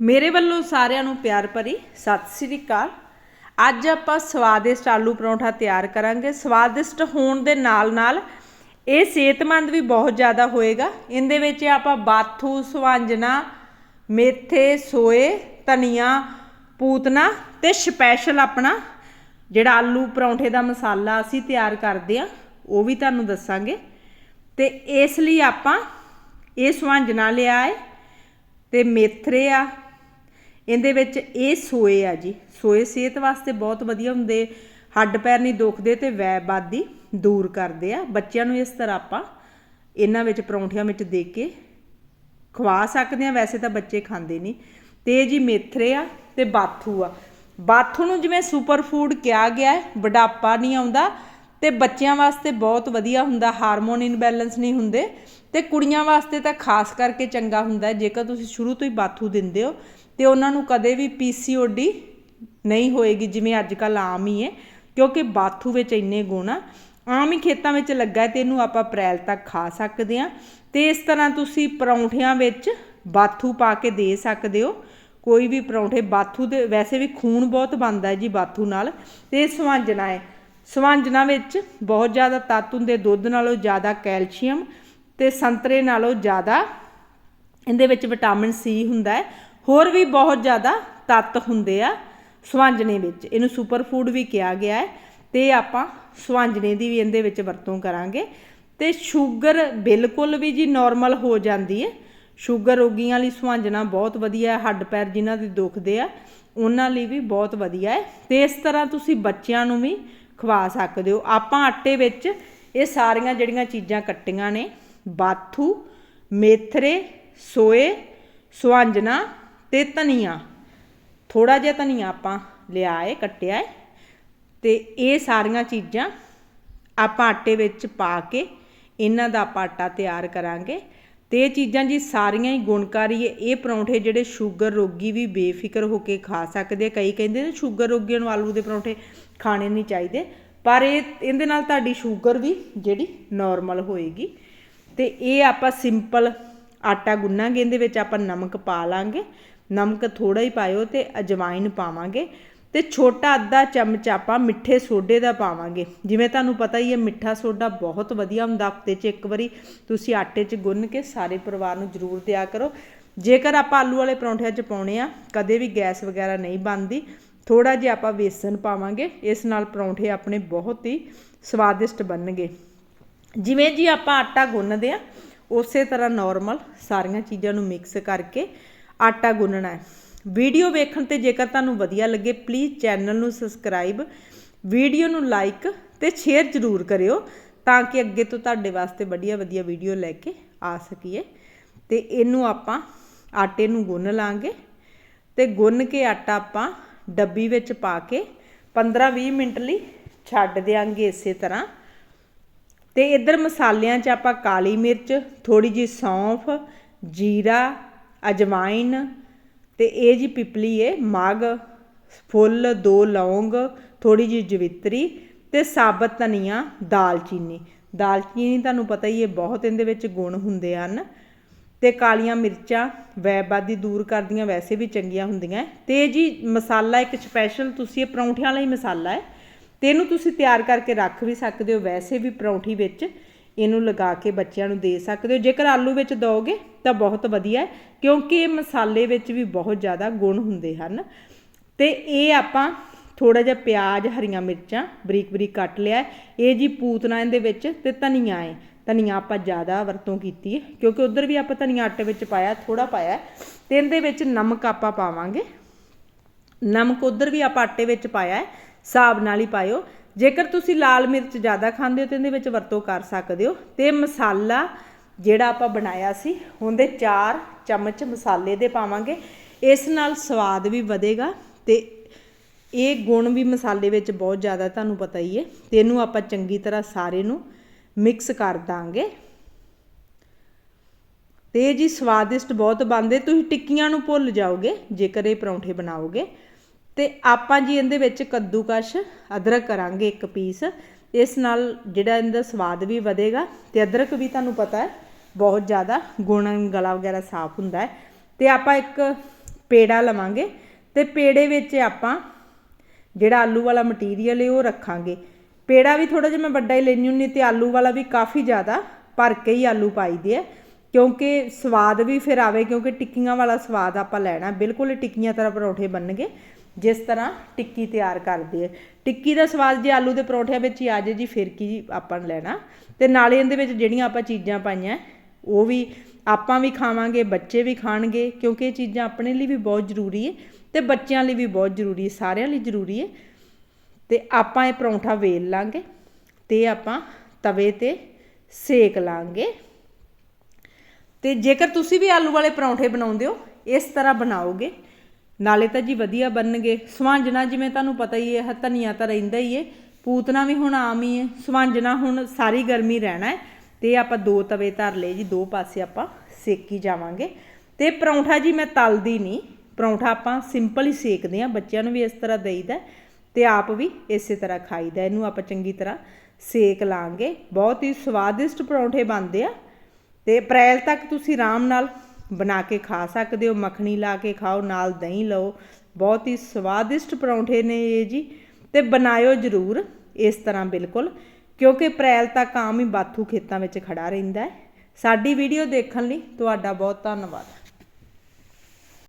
ਮੇਰੇ ਵੱਲੋਂ ਸਾਰਿਆਂ ਨੂੰ ਪਿਆਰ ਭਰੀ ਸਤਿ ਸ੍ਰੀ ਅਕਾਲ। ਅੱਜ ਆਪਾਂ ਸਵਾਦਿਸ਼ਟ ਆਲੂ ਪਰੌਂਠਾ ਤਿਆਰ ਕਰਾਂਗੇ। ਸਵਾਦਿਸ਼ਟ ਹੋਣ ਦੇ ਨਾਲ ਨਾਲ ਇਹ ਸਿਹਤਮੰਦ ਵੀ ਬਹੁਤ ਜ਼ਿਆਦਾ ਹੋਏਗਾ। ਇਹਦੇ ਵਿੱਚ ਆਪਾਂ ਬਾਥੂ ਸਵਾਂਜਣਾ ਮੇਥੇ, ਸੋਏ, ਧਨੀਆ, ਪੂਤਨਾ ਤੇ ਸਪੈਸ਼ਲ ਆਪਣਾ ਜਿਹੜਾ ਆਲੂ ਪਰੌਂਠੇ ਦਾ ਮਸਾਲਾ ਅਸੀਂ ਤਿਆਰ ਕਰਦੇ ਆ ਉਹ ਵੀ ਤੁਹਾਨੂੰ ਦੱਸਾਂਗੇ। ਤੇ ਇਸ ਲਈ ਆਪਾਂ ਇਹ ਸਵਾਂਜਣਾ ਲਿਆ ਹੈ ਤੇ ਮੇਥਰੇ ਆ ਇਹਦੇ ਵਿੱਚ ਇਹ ਸੋਏ ਆ ਜੀ। ਸੋਏ ਸਿਹਤ ਵਾਸਤੇ ਬਹੁਤ ਵਧੀਆ ਹੁੰਦੇ, ਹੱਡ ਪੈਰ ਨਹੀਂ ਦੁਖਦੇ ਤੇ ਵੈਬਾਦੀ ਦੂਰ ਕਰਦੇ ਆ। ਬੱਚਿਆਂ ਨੂੰ ਇਸ ਤਰ੍ਹਾਂ ਆਪਾਂ ਇਹਨਾਂ ਵਿੱਚ ਪਰੌਂਠਿਆਂ ਵਿੱਚ ਦੇ ਕੇ ਖਵਾ ਸਕਦੇ ਆ। ਵੈਸੇ ਤਾਂ ਬੱਚੇ ਖਾਂਦੇ ਨਹੀਂ। ਤੇ ਇਹ ਜੀ ਮੇਥਰੇ ਆ ਤੇ ਬਾਥੂ ਆ। ਬਾਥੂ ਨੂੰ ਜਿਵੇਂ ਸੁਪਰ ਫੂਡ ਕਿਹਾ ਗਿਆ ਹੈ, ਬੁਢਾਪਾ ਨਹੀਂ ਆਉਂਦਾ ਤੇ ਬੱਚਿਆਂ ਵਾਸਤੇ ਬਹੁਤ ਵਧੀਆ ਹੁੰਦਾ, ਹਾਰਮੋਨ ਇਨਬੈਲੈਂਸ ਨਹੀਂ ਹੁੰਦੇ ਤੇ ਕੁੜੀਆਂ ਵਾਸਤੇ ਤਾਂ ਖਾਸ ਕਰਕੇ ਚੰਗਾ ਹੁੰਦਾ ਜੇਕਰ ਤੁਸੀਂ ਸ਼ੁਰੂ ਤੋਂ ਹੀ ਬਾਥੂ ਦਿੰਦੇ ਹੋ ਤੇ ਉਹਨਾਂ ਨੂੰ ਕਦੇ ਵੀ ਪੀਸੀਓਡੀ ਨਹੀਂ ਹੋਏਗੀ, ਜਿਵੇਂ ਅੱਜ ਕੱਲ ਆਮ ਹੀ ਹੈ, ਕਿਉਂਕਿ ਬਾਥੂ ਵਿੱਚ ਇੰਨੇ ਗੁਣ ਆ। ਆਮ ਹੀ ਖੇਤਾਂ ਵਿੱਚ ਲੱਗਾ ਹੈ ਤੇ ਇਹਨੂੰ ਆਪਾਂ ਅਪ੍ਰੈਲ ਤੱਕ ਖਾ ਸਕਦੇ ਆ ਤੇ ਇਸ ਤਰ੍ਹਾਂ ਤੁਸੀਂ ਪਰੌਂਠਿਆਂ ਵਿੱਚ ਬਾਥੂ ਪਾ ਕੇ ਦੇ ਸਕਦੇ ਹੋ। ਕੋਈ ਵੀ ਪਰੌਂਠੇ, ਬਾਥੂ ਦੇ ਵੈਸੇ ਵੀ ਖੂਨ ਬਹੁਤ ਬਣਦਾ ਹੈ ਜੀ ਬਾਥੂ ਨਾਲ, ਤੇ ਇਹ ਸਵਾਂਜਣਾ ਹੈ। ਸਵਾਂਜਣਾ ਵਿੱਚ ਬਹੁਤ ਜ਼ਿਆਦਾ ਤੱਤ ਹੁੰਦੇ, ਦੁੱਧ ਨਾਲੋਂ ਜ਼ਿਆਦਾ ਕੈਲਸ਼ੀਅਮ ਤੇ ਸੰਤਰੇ ਨਾਲੋਂ ਜ਼ਿਆਦਾ, ਇਹਦੇ ਵਿੱਚ ਵਿਟਾਮਿਨ ਸੀ ਹੁੰਦਾ ਹੈ। ਹੋਰ ਵੀ ਬਹੁਤ ਜ਼ਿਆਦਾ ਤੱਤ ਹੁੰਦੇ ਆ ਸਵਾਂਜਣੇ ਵਿੱਚ। ਇਹਨੂੰ ਸੁਪਰ ਫੂਡ ਵੀ ਕਿਹਾ ਗਿਆ ਹੈ ਤੇ ਆਪਾਂ ਸਵਾਂਜਣੇ ਦੀ ਵੀ ਇਹਦੇ ਵਿੱਚ ਵਰਤੋਂ ਕਰਾਂਗੇ। ਤੇ ਸ਼ੂਗਰ ਬਿਲਕੁਲ ਵੀ ਜੀ ਨਾਰਮਲ ਹੋ ਜਾਂਦੀ ਹੈ। ਸ਼ੂਗਰ ਰੋਗੀਆਂ ਲਈ ਸੁਹਾਂਜਣਾ ਬਹੁਤ ਵਧੀਆ ਹੈ, ਹੱਡ ਪੈਰ ਜਿਨ੍ਹਾਂ ਦੇ ਦੁਖਦੇ ਆ, ਉਹਨਾਂ ਲਈ ਵੀ ਬਹੁਤ ਵਧੀਆ ਹੈ। ਤੇ ਇਸ ਤਰ੍ਹਾਂ ਤੁਸੀਂ ਬੱਚਿਆਂ ਨੂੰ ਵੀ ਖਵਾ ਸਕਦੇ ਹੋ। ਆਪਾਂ ਆਟੇ ਵਿੱਚ ਇਹ ਸਾਰੀਆਂ ਜਿਹੜੀਆਂ ਚੀਜ਼ਾਂ ਕੱਟੀਆਂ ਨੇ, ਬਾਥੂ, ਮੇਥਰੇ, ਸੋਏ ਸੁਹਾਂਜਣਾ ਤੇ ਧਨੀਆ। ਥੋੜ੍ਹਾ ਜਿਹਾ ਧਨੀਆ ਆਪਾਂ ਲਿਆ ਹੈ ਕੱਟਿਆ ਹੈ ਅਤੇ ਇਹ ਸਾਰੀਆਂ ਚੀਜ਼ਾਂ ਆਪਾਂ ਆਟੇ ਵਿੱਚ ਪਾ ਕੇ ਇਹਨਾਂ ਦਾ ਆਪਾਂ ਆਟਾ ਤਿਆਰ ਕਰਾਂਗੇ। ਤੇ ਇਹ ਚੀਜ਼ਾਂ ਜੀ ਸਾਰੀਆਂ ਹੀ ਗੁਣਕਾਰੀ ਹੈ ਇਹ ਪਰੌਂਠੇ ਜਿਹੜੇ ਸ਼ੂਗਰ ਰੋਗੀ ਵੀ ਬੇਫਿਕਰ ਹੋ ਕੇ ਖਾ ਸਕਦੇ ਕਈ ਕਹਿੰਦੇ ਨੇ ਸ਼ੂਗਰ ਰੋਗੀਆਂ ਨੂੰ ਆਲੂ ਦੇ ਪਰੌਂਠੇ ਖਾਣੇ ਨਹੀਂ ਚਾਹੀਦੇ। ਪਰ ਇਹ, ਇਹਦੇ ਨਾਲ ਤੁਹਾਡੀ ਸ਼ੂਗਰ ਵੀ ਜਿਹੜੀ ਨਾਰਮਲ ਹੋਏਗੀ। ਤੇ ਇਹ ਆਪਾਂ ਸਿੰਪਲ ਆਟਾ ਗੁੰਨਾਂਗੇ। ਇਹਦੇ ਵਿੱਚ ਆਪਾਂ ਨਮਕ ਪਾ ਲਾਂਗੇ। ਨਮਕ ਥੋੜਾ ਹੀ ਪਾਇਓ ਤੇ ਅਜਵਾਇਨ ਪਾਵਾਂਗੇ ਤੇ ਛੋਟਾ ਅੱਧਾ ਚਮਚ ਆਪਾਂ ਮਿੱਠੇ ਸੋਡੇ ਦਾ ਪਾਵਾਂਗੇ। ਜਿਵੇਂ ਤੁਹਾਨੂੰ ਪਤਾ ਹੀ ਹੈ, ਮਿੱਠਾ ਸੋਡਾ ਬਹੁਤ ਵਧੀਆ ਹੁੰਦਾ, ਹਫ਼ਤੇ 'ਚ ਇੱਕ ਵਾਰੀ ਤੁਸੀਂ ਆਟੇ 'ਚ ਗੁੰਨ ਕੇ ਸਾਰੇ ਪਰਿਵਾਰ ਨੂੰ ਜ਼ਰੂਰ ਦਿਆ ਕਰੋ। ਜੇਕਰ ਆਪਾਂ ਆਲੂ ਵਾਲੇ ਪਰੌਂਠਿਆਂ 'ਚ ਪਾਉਣੇ ਆ, ਕਦੇ ਵੀ ਗੈਸ ਵਗੈਰਾ ਨਹੀਂ ਬਣਦੀ ਥੋੜਾ ਜਿਹਾ ਆਪਾਂ ਵੇਸਣ ਪਾਵਾਂਗੇ, ਇਸ ਨਾਲ ਪਰੌਂਠੇ ਆਪਣੇ ਬਹੁਤ ਹੀ ਸਵਾਦਿਸ਼ਟ ਬਣਨਗੇ। ਜਿਵੇਂ ਜੀ ਆਪਾਂ ਆਟਾ ਗੁੰਨਦੇ ਆ, ਉਸੇ ਤਰ੍ਹਾਂ ਨਾਰਮਲ ਸਾਰੀਆਂ ਚੀਜ਼ਾਂ ਨੂੰ ਮਿਕਸ ਕਰਕੇ ਆਟਾ ਗੁੰਨਣਾ ਹੈ। ਵੀਡੀਓ ਵੇਖਣ ਤੇ ਜੇਕਰ ਤੁਹਾਨੂੰ ਵਧੀਆ ਲੱਗੇ ਪਲੀਜ਼ ਚੈਨਲ ਨੂੰ ਸਬਸਕ੍ਰਾਈਬ ਵੀਡੀਓ ਨੂੰ ਲਾਈਕ ਤੇ ਸ਼ੇਅਰ ਜ਼ਰੂਰ ਕਰਿਓ ਤਾਂ ਕਿ ਅੱਗੇ ਤੋਂ ਤੁਹਾਡੇ ਵਾਸਤੇ ਵਧੀਆ ਵਧੀਆ ਵੀਡੀਓ ਲੈ ਕੇ ਆ ਸਕੀਏ। ਤੇ ਇਹਨੂੰ ਆਪਾਂ ਆਟੇ ਨੂੰ ਗੁੰਨ ਲਾਂਗੇ ਤੇ ਗੁੰਨ ਕੇ ਆਟਾ ਆਪਾਂ ਡੱਬੀ ਵਿੱਚ ਪਾ ਕੇ 15-20 ਮਿੰਟ ਲਈ ਛੱਡ ਦਿਆਂਗੇ ਇਸੇ ਤਰ੍ਹਾਂ। ਤੇ ਇੱਧਰ ਮਸਾਲਿਆਂ 'ਚ ਆਪਾਂ ਕਾਲੀ ਮਿਰਚ ਥੋੜੀ ਜੀ ਸੌਂਫ, ਜੀਰਾ ਅਜਵਾਇਨ ਅਤੇ ਇਹ ਜੀ ਪਿਪਲੀ ਏ, ਮਗ, ਫੁੱਲ, ਦੋ ਲੌਂਗ, ਥੋੜ੍ਹੀ ਜਿਹੀ ਜਵਿੱਤਰੀ ਅਤੇ ਸਾਬਤ ਧਨੀਆ ਦਾਲਚੀਨੀ। ਦਾਲਚੀਨੀ ਤੁਹਾਨੂੰ ਪਤਾ ਹੀ ਹੈ ਬਹੁਤ ਇਹਦੇ ਵਿੱਚ ਗੁਣ ਹੁੰਦੇ ਹਨ ਅਤੇ ਕਾਲੀਆਂ ਮਿਰਚਾਂ ਵੈਬਾਦੀ ਦੂਰ ਕਰਦੀਆਂ, ਵੈਸੇ ਵੀ ਚੰਗੀਆਂ ਹੁੰਦੀਆਂ। ਅਤੇ ਤੇ ਜੀ ਮਸਾਲਾ ਇੱਕ ਸਪੈਸ਼ਲ ਤੁਸੀਂ ਇਹ ਪਰੌਂਠਿਆਂ ਲਈ ਮਸਾਲਾ ਹੈ ਅਤੇ ਇਹਨੂੰ ਤੁਸੀਂ ਤਿਆਰ ਕਰਕੇ ਰੱਖ ਵੀ ਸਕਦੇ ਹੋ, ਵੈਸੇ ਵੀ ਪਰੌਂਠੀ ਵਿੱਚ। ਇਹਨੂੰ ਲਗਾ ਕੇ ਬੱਚਿਆਂ ਨੂੰ ਦੇ ਸਕਦੇ ਹੋ। ਜੇਕਰ ਆਲੂ ਵਿੱਚ ਦੋਗੇ ਤਾਂ ਬਹੁਤ ਵਧੀਆ ਹੈ, ਕਿਉਂਕਿ ਇਹ ਮਸਾਲੇ ਵਿੱਚ ਵੀ ਬਹੁਤ ਜ਼ਿਆਦਾ ਗੁਣ ਹੁੰਦੇ ਹਨ। ਤੇ ਇਹ ਆਪਾਂ ਥੋੜਾ ਜਿਹਾ ਪਿਆਜ਼, ਹਰੀਆਂ ਮਿਰਚਾਂ ਬਰੀਕ ਬਰੀਕ ਕੱਟ ਲਿਆ ਇਹ ਜੀ ਪੂਤਨਾ ਇਹਦੇ ਵਿੱਚ ਤੇ ਧਨੀਆ ਹੈ। ਧਨੀਆ ਆਪਾਂ ਜ਼ਿਆਦਾ ਵਰਤੋਂ ਕੀਤੀ ਹੈ, ਕਿਉਂਕਿ ਉਧਰ ਵੀ ਆਪਾਂ ਧਨੀਆ ਆਟੇ ਵਿੱਚ ਪਾਇਆ ਥੋੜਾ ਪਾਇਆ ਤੇ ਇਹਦੇ ਵਿੱਚ ਨਮਕ ਆਪਾਂ ਪਾਵਾਂਗੇ। ਨਮਕ ਉਧਰ ਵੀ ਆਪਾਂ ਆਟੇ ਵਿੱਚ ਪਾਇਆ ਹੈ। ਹਿਸਾਬ ਨਾਲ ਹੀ ਪਾਇਓ। ਜੇਕਰ ਤੁਸੀਂ ਲਾਲ ਮਿਰਚ ਜ਼ਿਆਦਾ ਖਾਂਦੇ ਹੋ ਤੇ ਇਹਦੇ ਵਿੱਚ ਵਰਤੋਂ ਕਰ ਸਕਦੇ ਹੋ, ਤੇ ਮਸਾਲਾ ਜਿਹੜਾ ਆਪਾਂ ਬਣਾਇਆ ਸੀ, ਉਹਦੇ 4 ਚਮਚ ਮਸਾਲੇ ਦੇ ਪਾਵਾਂਗੇ। ਇਸ ਨਾਲ ਸਵਾਦ ਵੀ ਵਧੇਗਾ ਤੇ ਇਹ ਗੁਣ ਵੀ ਮਸਾਲੇ ਵਿੱਚ ਬਹੁਤ ਜ਼ਿਆਦਾ ਤੁਹਾਨੂੰ ਪਤਾ ਹੀ ਹੈ। ਤੇ ਇਹਨੂੰ ਆਪਾਂ ਚੰਗੀ ਤਰ੍ਹਾਂ ਸਾਰੇ ਨੂੰ ਮਿਕਸ ਕਰ ਦਾਂਗੇ। ਤੇ ਇਹ ਜੀ ਸਵਾਦਿਸ਼ਟ ਬਹੁਤ ਬਣਦੇ। ਤੁਸੀਂ ਟਿੱਕੀਆਂ ਨੂੰ ਭੁੱਲ ਜਾਓਗੇ ਜੇਕਰ ਇਹ ਪਰੌਂਠੇ ਬਣਾਓਗੇ। ਤੇ ਆਪਾਂ ਜੀ ਇਹਦੇ ਵਿੱਚ ਕੱਦੂਕਸ਼, ਅਦਰਕ ਕਰਾਂਗੇ ਇੱਕ ਪੀਸ। ਇਸ ਨਾਲ ਜਿਹੜਾ ਇਹਦਾ ਸਵਾਦ ਵੀ ਵਧੇਗਾ ਤੇ ਅਦਰਕ ਵੀ ਤੁਹਾਨੂੰ ਪਤਾ ਹੈ, ਬਹੁਤ ਜ਼ਿਆਦਾ ਗੁਣ ਗਲਾ ਵਗੈਰਾ ਸਾਫ਼ ਹੁੰਦਾ ਹੈ। ਤੇ ਆਪਾਂ ਇੱਕ ਪੇੜਾ ਲਵਾਂਗੇ ਤੇ ਪੇੜੇ ਵਿੱਚ ਆਪਾਂ ਜਿਹੜਾ ਆਲੂ ਵਾਲਾ ਮਟੀਰੀਅਲ ਹੈ ਉਹ ਰੱਖਾਂਗੇ। ਪੇੜਾ ਵੀ ਥੋੜਾ ਜਿਹਾ ਮੈਂ ਵੱਡਾ ਹੀ ਲੈਣੀ ਹੁੰਨੀ ਤੇ ਆਲੂ ਵਾਲਾ ਵੀ ਕਾਫੀ ਜ਼ਿਆਦਾ ਭਰ ਕੇ ਹੀ ਆਲੂ ਪਾਈਦੇ ਆ। ਕਿਉਂਕਿ ਸਵਾਦ ਵੀ ਫਿਰ ਆਵੇ ਕਿਉਂਕਿ ਟਿੱਕੀਆਂ ਵਾਲਾ ਸਵਾਦ ਆਪਾਂ ਲੈਣਾ, ਬਿਲਕੁਲ ਟਿੱਕੀਆਂ ਤਰ੍ਹਾਂ ਪਰੌਂਠੇ ਬਣਨਗੇ। ਜਿਸ ਤਰ੍ਹਾਂ ਟਿੱਕੀ ਤਿਆਰ ਕਰਦੇ ਆ। ਟਿੱਕੀ ਦਾ ਸਵਾਦ ਜੇ ਆਲੂ ਦੇ ਪਰੌਂਠਿਆਂ ਵਿੱਚ ਹੀ ਆ ਜੇ ਜੀ, ਫਿਰ ਕੀ ਆਪਾਂ ਨੇ ਲੈਣਾ। ਤੇ ਨਾਲੇ ਇਹਦੇ ਵਿੱਚ ਜਿਹੜੀਆਂ ਆਪਾਂ ਚੀਜ਼ਾਂ ਪਾਈਆਂ, ਉਹ ਵੀ ਆਪਾਂ ਵੀ ਖਾਵਾਂਗੇ, ਬੱਚੇ ਵੀ ਖਾਣਗੇ, ਕਿਉਂਕਿ ਇਹ ਚੀਜ਼ਾਂ ਆਪਣੇ ਲਈ ਵੀ ਬਹੁਤ ਜ਼ਰੂਰੀ ਹੈ ਤੇ ਬੱਚਿਆਂ ਲਈ ਵੀ ਬਹੁਤ ਜ਼ਰੂਰੀ ਹੈ ਸਾਰਿਆਂ ਲਈ ਜ਼ਰੂਰੀ ਹੈ ਤੇ ਆਪਾਂ ਇਹ ਪਰੌਂਠਾ ਵੇਲ ਲਾਂਗੇ ਤੇ ਆਪਾਂ ਤਵੇ ਤੇ ਸੇਕ ਲਾਂਗੇ। ਤੇ ਜੇਕਰ ਤੁਸੀਂ ਵੀ ਆਲੂ ਵਾਲੇ ਪਰੌਂਠੇ ਬਣਾਉਂਦੇ ਹੋ, ਇਸ ਤਰ੍ਹਾਂ ਬਣਾਓਗੇ। ਨਾਲੇ ਤਾਂ ਜੀ ਵਧੀਆ ਬਣਨਗੇ। ਸਵਾਂਜਣਾ ਜਿਵੇਂ ਤੁਹਾਨੂੰ ਪਤਾ ਹੀ ਹੈ ਧਨੀਆ ਤਾਂ ਰਹਿੰਦਾ ਹੀ ਹੈ। ਪੂਤਨਾ ਵੀ ਹੁਣ ਆਮ ਹੀ ਹੈ। ਸਵਾਂਜਣਾ ਹੁਣ ਸਾਰੀ ਗਰਮੀ ਰਹਿਣਾ ਹੈ। ਤੇ ਆਪਾਂ ਦੋ ਤਵੇ ਧਰ ਲਏ ਜੀ, ਦੋ ਪਾਸੇ ਆਪਾਂ ਸੇਕੀ ਜਾਵਾਂਗੇ। ਤੇ ਪਰੌਂਠਾ ਜੀ ਮੈਂ ਤਲਦੀ ਨਹੀਂ। ਪਰੌਂਠਾ ਆਪਾਂ ਸਿੰਪਲ ਹੀ ਸੇਕਦੇ ਆ ਬੱਚਿਆਂ ਨੂੰ ਵੀ ਇਸ ਤਰ੍ਹਾਂ ਦੇਈਦਾ ਤੇ ਆਪ ਵੀ ਇਸੇ ਤਰ੍ਹਾਂ ਖਾਈਦਾ ਇਹਨੂੰ ਆਪਾਂ ਚੰਗੀ ਤਰ੍ਹਾਂ ਸੇਕ ਲਾਂਗੇ। ਬਹੁਤ ਹੀ ਸਵਾਦਿਸ਼ਟ ਪਰੌਂਠੇ ਬਣਦੇ ਆ। ਤੇ ਅਪ੍ਰੈਲ ਤੱਕ ਤੁਸੀਂ ਆਰਾਮ ਨਾਲ ਬਣਾ ਕੇ ਖਾ ਸਕਦੇ ਹੋ, ਮੱਖਣੀ ਲਾ ਕੇ ਖਾਓ, ਨਾਲ ਦਹੀਂ ਲਓ। ਬਹੁਤ ਹੀ ਸਵਾਦਿਸ਼ਟ ਪਰੌਂਠੇ ਨੇ ਇਹ ਜੀ। ਤੇ ਬਣਾਇਓ ਜ਼ਰੂਰ ਇਸ ਤਰ੍ਹਾਂ ਬਿਲਕੁਲ, ਕਿਉਂਕਿ ਅਪ੍ਰੈਲ ਤੱਕ ਆਮ ਹੀ ਬਾਥੂ ਖੇਤਾਂ ਵਿੱਚ ਖੜਾ ਰਹਿੰਦਾ ਹੈ। ਸਾਡੀ ਵੀਡੀਓ ਦੇਖਣ ਲਈ ਤੁਹਾਡਾ ਬਹੁਤ ਧੰਨਵਾਦ।